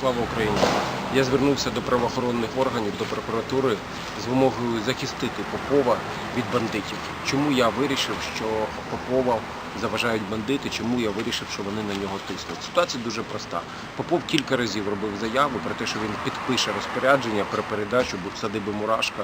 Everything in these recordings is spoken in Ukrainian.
Слава Україні! Я звернувся до правоохоронних органів, до прокуратури з вимогою захистити Попова від бандитів. Чому я вирішив, що Попова заважають бандити, чому я вирішив, що вони на нього тиснуть? Ситуація дуже проста. Попов кілька разів робив заяву про те, що він підпише розпорядження про передачу садиби Мурашка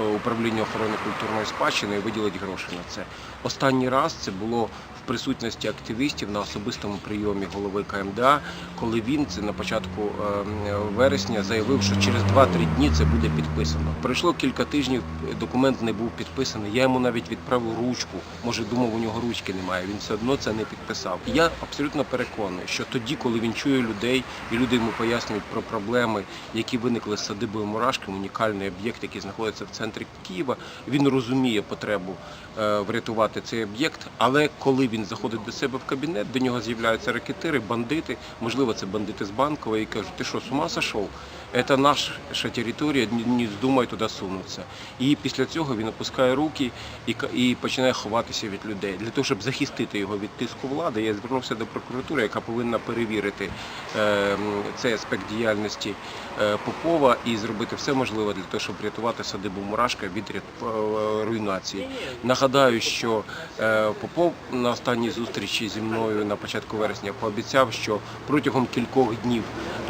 е, управління охорони культурної спадщини і виділить гроші на це. Останній раз це було присутності активістів на особистому прийомі голови КМДА, коли він це на початку е, вересня заявив, що через 2-3 дні це буде підписано. Пройшло кілька тижнів, документ не був підписаний. Я йому навіть відправив ручку. Може, думав, у нього ручки немає. Він все одно це не підписав. Я абсолютно переконаний, що тоді, коли він чує людей, і люди йому пояснюють про проблеми, які виникли з садибою Мурашки, унікальний об'єкт, який знаходиться в центрі Києва, він розуміє потребу е, врятувати цей об'єкт. Але коли він заходить до себе в кабінет, до нього з'являються ракетири, бандити, можливо, це бандити з Банкова, і кажуть, ти що, з ума сошов? Це наша територія, не- здумай туди сунутися. І після цього він опускає руки і, починає ховатися від людей. Для того, щоб захистити його від тиску влади, я звернувся до прокуратури, яка повинна перевірити е, цей аспект діяльності е, Попова і зробити все можливе для того, щоб врятувати садибу Мурашка від е, руйнації. Нагадаю, що е, Попов на останній зустрічі зі мною на початку вересня пообіцяв, що протягом кількох днів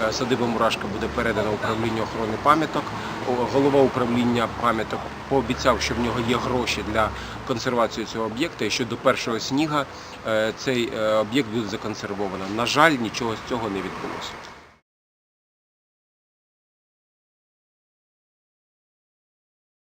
е, садиба Мурашка буде передана управлінню охорони пам'яток. Голова управління пам'яток пообіцяв, що в нього є гроші для консервації цього об'єкта, і що до першого сніга е, цей е, об'єкт буде законсервовано. На жаль, нічого з цього не відбулося.